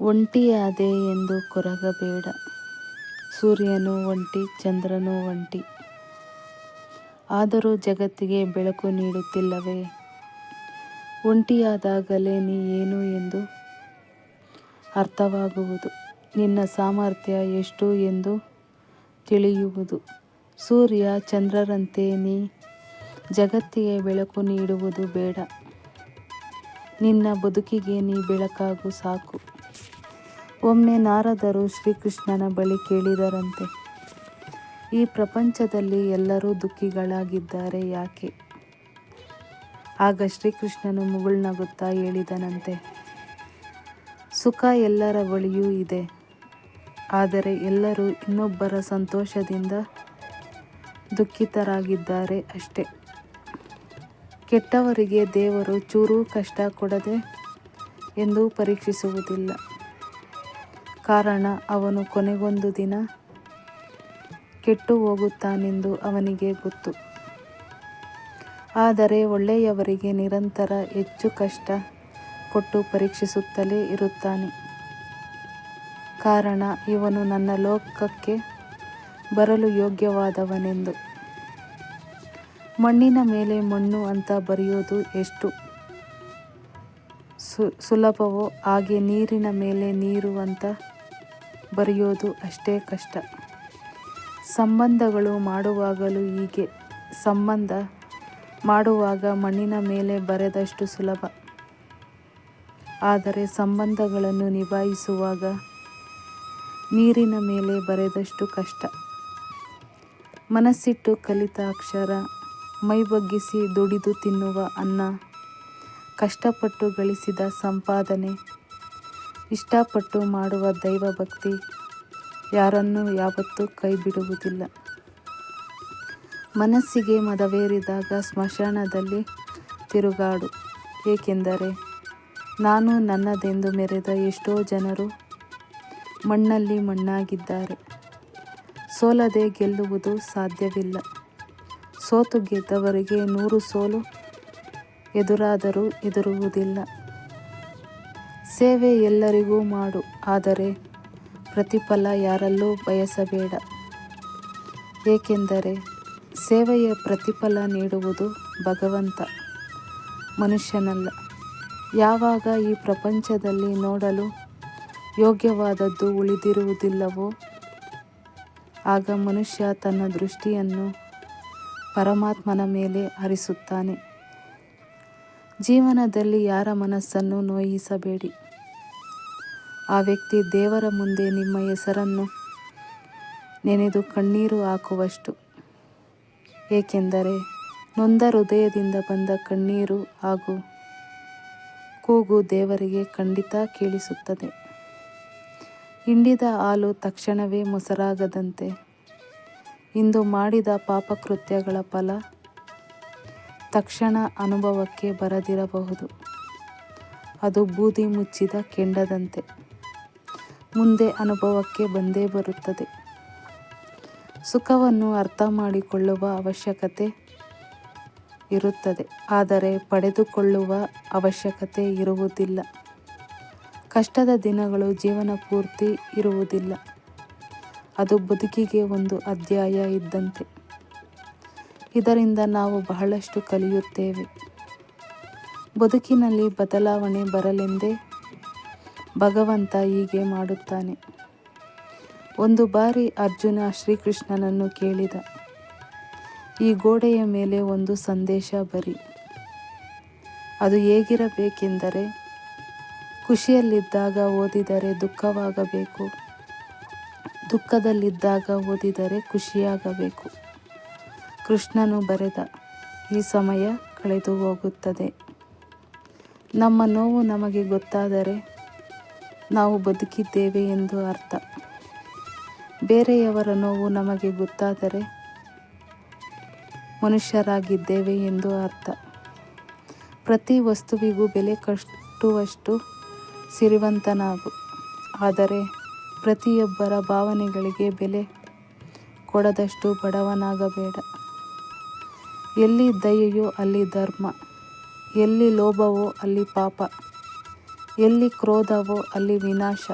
ಒಂಟಿಯಾದೆ ಎಂದು ಕೊರಗಬೇಡ. ಸೂರ್ಯನು ಒಂಟಿ, ಚಂದ್ರನು ಒಂಟಿ. ಆದರೂ ಜಗತ್ತಿಗೆ ಬೆಳಕು ನೀಡುತ್ತಿಲ್ಲವೇ? ಒಂಟಿಯಾದಾಗಲೇ ನೀ ಏನು ಎಂದು ಅರ್ಥವಾಗುವುದು. ನಿನ್ನ ಸಾಮರ್ಥ್ಯ ಎಷ್ಟು ಎಂದು ತಿಳಿಯುವುದು. ಸೂರ್ಯ ಚಂದ್ರರಂತೆ ನೀ ಜಗತ್ತಿಗೆ ಬೆಳಕು ನೀಡುವುದು ಬೇಡ. ನಿನ್ನ ಬದುಕಿಗೆ ನೀ ಬೆಳಕಾಗು ಸಾಕು. ಒಮ್ಮೆ ನಾರದರು ಶ್ರೀಕೃಷ್ಣನ ಬಳಿ ಕೇಳಿದರಂತೆ, ಈ ಪ್ರಪಂಚದಲ್ಲಿ ಎಲ್ಲರೂ ದುಃಖಿಗಳಾಗಿದ್ದಾರೆ ಯಾಕೆ? ಆಗ ಶ್ರೀಕೃಷ್ಣನು ಮುಗುಳ್ನಗುತ್ತಾ ಹೇಳಿದನಂತೆ, ಸುಖ ಎಲ್ಲರ ಬಳಿಯೂ ಇದೆ, ಆದರೆ ಎಲ್ಲರೂ ಇನ್ನೊಬ್ಬರ ಸಂತೋಷದಿಂದ ದುಃಖಿತರಾಗಿದ್ದಾರೆ ಅಷ್ಟೇ. ಕೆಟ್ಟವರಿಗೆ ದೇವರು ಚೂರೂ ಕಷ್ಟ ಕೊಡದೆ ಎಂದು ಪರೀಕ್ಷಿಸುವುದಿಲ್ಲ. ಕಾರಣ ಅವನು ಕೊನೆಗೊಂದು ದಿನ ಕೆಟ್ಟು ಹೋಗುತ್ತಾನೆಂದು ಅವನಿಗೆ ಗೊತ್ತು. ಆದರೆ ಒಳ್ಳೆಯವರಿಗೆ ನಿರಂತರ ಹೆಚ್ಚು ಕಷ್ಟ ಕೊಟ್ಟು ಪರೀಕ್ಷಿಸುತ್ತಲೇ ಇರುತ್ತಾನೆ. ಕಾರಣ ಇವನು ನನ್ನ ಲೋಕಕ್ಕೆ ಬರಲು ಯೋಗ್ಯವಾದವನೆಂದು. ಮಣ್ಣಿನ ಮೇಲೆ ಮಣ್ಣು ಅಂತ ಬರೆಯೋದು ಎಷ್ಟು ಸುಲಭವೋ ಹಾಗೆ ನೀರಿನ ಮೇಲೆ ನೀರು ಅಂತ ಬರೆಯೋದು ಅಷ್ಟೇ ಕಷ್ಟ. ಸಂಬಂಧಗಳು ಮಾಡುವಾಗಲೂ ಹೀಗೆ. ಸಂಬಂಧ ಮಾಡುವಾಗ ಮಣ್ಣಿನ ಮೇಲೆ ಬರೆದಷ್ಟು ಸುಲಭ. ಆದರೆ ಸಂಬಂಧಗಳನ್ನು ನಿಭಾಯಿಸುವಾಗ ನೀರಿನ ಮೇಲೆ ಬರೆದಷ್ಟು ಕಷ್ಟ. ಮನಸ್ಸಿಟ್ಟು ಕಲಿತ ಅಕ್ಷರ, ಮೈ ಬಗ್ಗಿಸಿ ದುಡಿದು ತಿನ್ನುವ ಅನ್ನ, ಕಷ್ಟಪಟ್ಟು ಗಳಿಸಿದ ಸಂಪಾದನೆ ಇಷ್ಟಪಟ್ಟು ಮಾಡುವ ದೈವಭಕ್ತಿ ಯಾರನ್ನೂ ಯಾವತ್ತೂ ಕೈ ಬಿಡುವುದಿಲ್ಲ ಮನಸ್ಸಿಗೆ ಮದವೇರಿದಾಗ ಸ್ಮಶಾನದಲ್ಲಿ ತಿರುಗಾಡು, ಏಕೆಂದರೆ ನಾನು ನನ್ನದೆಂದು ಮೆರೆದ ಎಷ್ಟೋ ಜನರು ಮಣ್ಣಲ್ಲಿ ಮಣ್ಣಾಗಿದ್ದಾರೆ. ಸೋಲದೆ ಗೆಲ್ಲುವುದು ಸಾಧ್ಯವಿಲ್ಲ. ಸೋತು ಗೆದ್ದವರಿಗೆ ನೂರು ಸೋಲು ಎದುರಾದರೂ ಎದುರುವುದಿಲ್ಲ. ಸೇವೆ ಎಲ್ಲರಿಗೂ ಮಾಡು, ಆದರೆ ಪ್ರತಿಫಲ ಯಾರಲ್ಲೂ ಬಯಸಬೇಡ. ಏಕೆಂದರೆ ಸೇವೆಯ ಪ್ರತಿಫಲ ನೀಡುವುದು ಭಗವಂತ, ಮನುಷ್ಯನಲ್ಲ. ಯಾವಾಗ ಈ ಪ್ರಪಂಚದಲ್ಲಿ ನೋಡಲು ಯೋಗ್ಯವಾದದ್ದು ಉಳಿದಿರುವುದಿಲ್ಲವೋ, ಆಗ ಮನುಷ್ಯ ತನ್ನ ದೃಷ್ಟಿಯನ್ನು ಪರಮಾತ್ಮನ ಮೇಲೆ ಹರಿಸುತ್ತಾನೆ. ಜೀವನದಲ್ಲಿ ಯಾರ ಮನಸ್ಸನ್ನು ನೋಯಿಸಬೇಡಿ. ಆ ವ್ಯಕ್ತಿ ದೇವರ ಮುಂದೆ ನಿಮ್ಮ ಹೆಸರನ್ನು ನೆನೆದು ಕಣ್ಣೀರು ಹಾಕುವಷ್ಟು. ಏಕೆಂದರೆ ನೊಂದ ಹೃದಯದಿಂದ ಬಂದ ಕಣ್ಣೀರು ಹಾಗೂ ಕೂಗು ದೇವರಿಗೆ ಖಂಡಿತ ಕೇಳಿಸುತ್ತದೆ. ಹಿಂಡಿದ ಹಾಲು ತಕ್ಷಣವೇ ಮೊಸರಾಗದಂತೆ. ಇಂದು ಮಾಡಿದ ಪಾಪಕೃತ್ಯಗಳ ಫಲ ತಕ್ಷಣ ಅನುಭವಕ್ಕೆ ಬರದಿರಬಹುದು. ಅದು ಬೂದಿ ಮುಚ್ಚಿದ ಕೆಂಡದಂತೆ. ಮುಂದೆ ಅನುಭವಕ್ಕೆ ಬಂದೇ ಬರುತ್ತದೆ. ಸುಖವನ್ನು ಅರ್ಥ ಮಾಡಿಕೊಳ್ಳುವ ಅವಶ್ಯಕತೆ ಇರುತ್ತದೆ. ಆದರೆ ಪಡೆದುಕೊಳ್ಳುವ ಅವಶ್ಯಕತೆ ಇರುವುದಿಲ್ಲ. ಕಷ್ಟದ ದಿನಗಳು ಜೀವನ ಪೂರ್ತಿ ಇರುವುದಿಲ್ಲ. ಅದು ಬದುಕಿಗೆ ಒಂದು ಅಧ್ಯಾಯ ಇದ್ದಂತೆ. ಇದರಿಂದ ನಾವು ಬಹಳಷ್ಟು ಕಲಿಯುತ್ತೇವೆ. ಬದುಕಿನಲ್ಲಿ ಬದಲಾವಣೆ ಬರಲೆಂದೇ ಭಗವಂತ ಹೀಗೆ ಮಾಡುತ್ತಾನೆ. ಒಂದು ಬಾರಿ ಅರ್ಜುನ ಶ್ರೀಕೃಷ್ಣನನ್ನು ಕೇಳಿದ. ಈ ಗೋಡೆಯ ಮೇಲೆ ಒಂದು ಸಂದೇಶ ಬರಿ. ಅದು ಹೇಗಿರಬೇಕೆಂದರೆ, ಖುಷಿಯಲ್ಲಿದ್ದಾಗ ಓದಿದರೆ ದುಃಖವಾಗಬೇಕು, ದುಃಖದಲ್ಲಿದ್ದಾಗ ಓದಿದರೆ ಖುಷಿಯಾಗಬೇಕು. ಕೃಷ್ಣನು ಬರೆದ ಈ ಸಮಯ ಕಳೆದು ಹೋಗುತ್ತದೆ. ನಮ್ಮ ನೋವು ನಮಗೆ ಗೊತ್ತಾದರೆ ನಾವು ಬದುಕಿದ್ದೇವೆ ಎಂದು ಅರ್ಥ. ಬೇರೆಯವರ ನೋವು ನಮಗೆ ಗೊತ್ತಾದರೆ ಮನುಷ್ಯರಾಗಿದ್ದೇವೆ ಎಂದು ಅರ್ಥ. ಪ್ರತಿ ವಸ್ತುವಿಗೂ ಬೆಲೆ ಕಟ್ಟುವಷ್ಟು ಸಿರಿವಂತನಾಗು. ಆದರೆ ಪ್ರತಿಯೊಬ್ಬರ ಭಾವನೆಗಳಿಗೆ ಬೆಲೆ ಕೊಡದಷ್ಟು ಬಡವನಾಗಬೇಡ. ಎಲ್ಲಿ ದಯೆಯೋ ಅಲ್ಲಿ ಧರ್ಮ, ಎಲ್ಲಿ ಲೋಭವೋ ಅಲ್ಲಿ ಪಾಪ, ಎಲ್ಲಿ ಕ್ರೋಧವೋ ಅಲ್ಲಿ ವಿನಾಶ,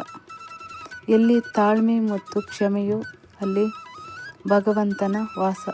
ಎಲ್ಲಿ ತಾಳ್ಮೆ ಮತ್ತು ಕ್ಷಮೆಯೋ ಅಲ್ಲಿ ಭಗವಂತನ ವಾಸ.